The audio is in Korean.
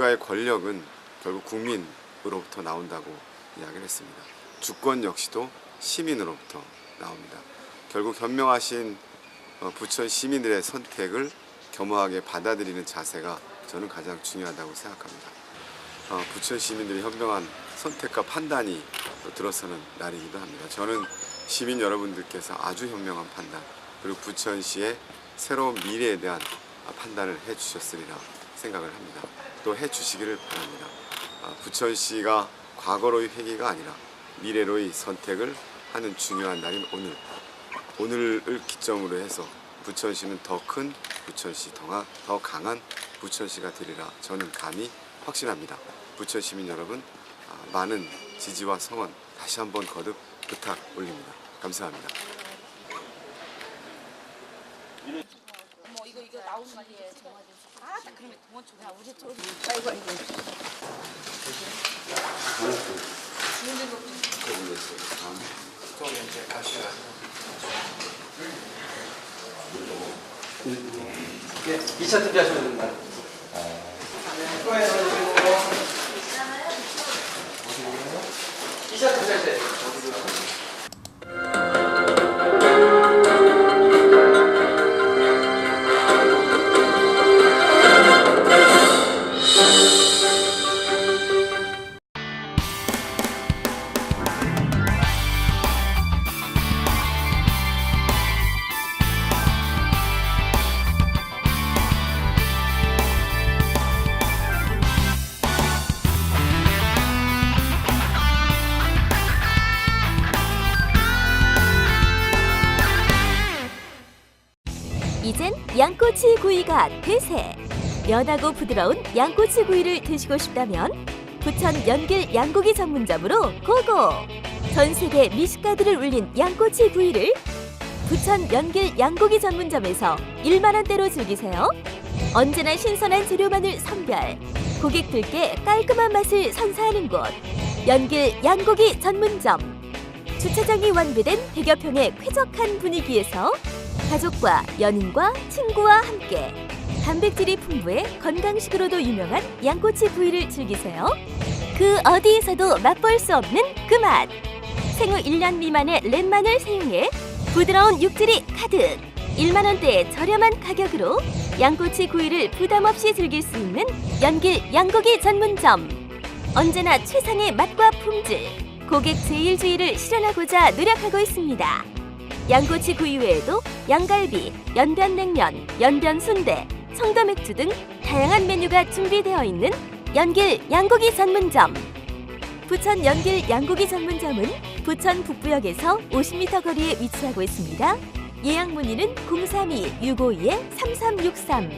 국가의 권력은 결국 국민으로부터 나온다고 이야기를 했습니다. 주권 역시도 시민으로부터 나옵니다. 결국 현명하신 어, 부천 시민들의 선택을 겸허하게 받아들이는 자세가 저는 가장 중요하다고 생각합니다. 어, 부천 시민들의 현명한 선택과 판단이 또 들어서는 날이기도 합니다. 저는 시민 여러분들께서 아주 현명한 판단 그리고 부천시의 새로운 미래에 대한 판단을 해주셨으리라 생각을 합니다. 또 해주시기를 바랍니다. 아, 부천시가 과거로의 회귀가 아니라 미래로의 선택을 하는 중요한 날인 오늘 오늘을 기점으로 해서 부천시는 더 큰 부천시, 더, 가- 더 강한 부천시가 되리라 저는 감히 확신합니다. 부천 시민 여러분 아, 많은 지지와 성원 다시 한번 거듭 부탁 올립니다. 감사합니다. 나오는 뒤에 정화좀 아, 딱 그러면 동원 좀. 야, 우리 쪽. 아이고 아이고. 주문된 것도 예, 2차 투표하시면 됩니다. 수고해서 주시고. 2차 투표할 때. 이젠 양꼬치 구이가 대세. 연하고 부드러운 양꼬치 구이를 드시고 싶다면 부천 연길 양고기 전문점으로 고고. 전 세계 미식가들을 울린 양꼬치 구이를 부천 연길 양고기 전문점에서 1만 원대로 즐기세요. 언제나 신선한 재료만을 선별. 고객들께 깔끔한 맛을 선사하는 곳. 연길 양고기 전문점. 주차장이 완비된 대교평의 쾌적한 분위기에서 가족과 연인과 친구와 함께 단백질이 풍부해 건강식으로도 유명한 양꼬치 구이를 즐기세요. 그 어디에서도 맛볼 수 없는 그 맛. 생후 1년 미만의 랩만을 사용해 부드러운 육질이 가득 1만 원대의 저렴한 가격으로 양꼬치 구이를 부담 없이 즐길 수 있는 연길 양고기 전문점. 언제나 최상의 맛과 품질, 고객 제일주의를 실현하고자 노력하고 있습니다. 양꼬치 구이 외에도 양갈비, 연변냉면, 연변순대, 청도맥주 등 다양한 메뉴가 준비되어 있는 연길 양고기 전문점. 부천 연길 양고기 전문점은 부천 북부역에서 50m 거리에 위치하고 있습니다. 예약 문의는 032-652-3363,